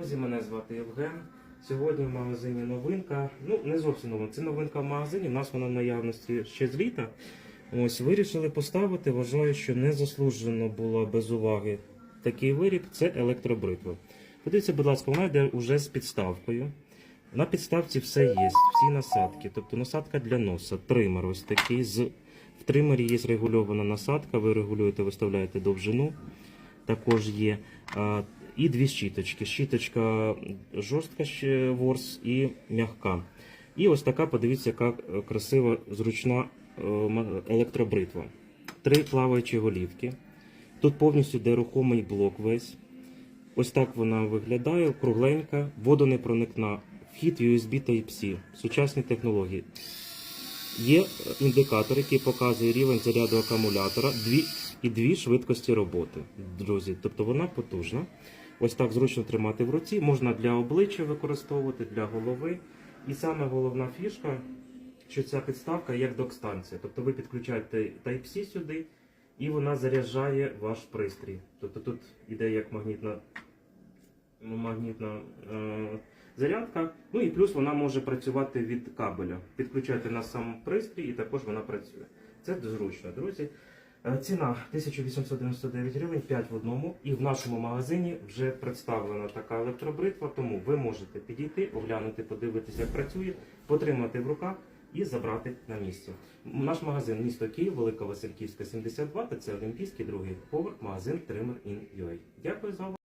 Друзі, мене звати Євген. Сьогодні в магазині новинка. Ну, не зовсім новинка. Це новинка в магазині. У нас вона в наявності ще з літа. Ось вирішили поставити. Вважаю, що не заслужено було без уваги такий виріб. Це електробритва. Подивіться, будь ласка, вона йде вже з підставкою. На підставці все є, всі насадки. Тобто насадка для носа, тример ось такий. З... В тримері є регульована насадка, ви регулюєте, виставляєте довжину. Також є. І дві щіточки. Щіточка жорстка ворс і м'яка. І ось така, подивіться, яка е, красива, зручна е, електробритва. Три плаваючі голівки. Тут повністю йде рухомий блок весь. Ось так вона виглядає, кругленька, водонепроникна. Вхід USB Type-C, сучасні технології. Є е, індикатор, який показує рівень заряду акумулятора і дві швидкості роботи, друзі. Тобто вона потужна. Ось так зручно тримати в руці. Можна для обличчя використовувати, для голови. І саме головна фішка, що ця підставка як док-станція. Тобто ви підключаєте Type-C сюди, і вона заряджає ваш пристрій. Тобто тут іде як магнітна, ну, магнітна е, зарядка. Ну і плюс вона може працювати від кабеля. Підключаєте на сам пристрій і також вона працює. Це зручно, друзі. Е, Ціна 1899 гривень, 5 в одному. І в нашому магазині вже представлена така електробритва, тому ви можете підійти, оглянути, подивитися, як працює, потримати в руках і забрати на місці. Наш магазин місто Київ, Велика Васильківська, 72, та це Олімпійський другий поверх, магазин Trimmer in UA. Дякую за увагу.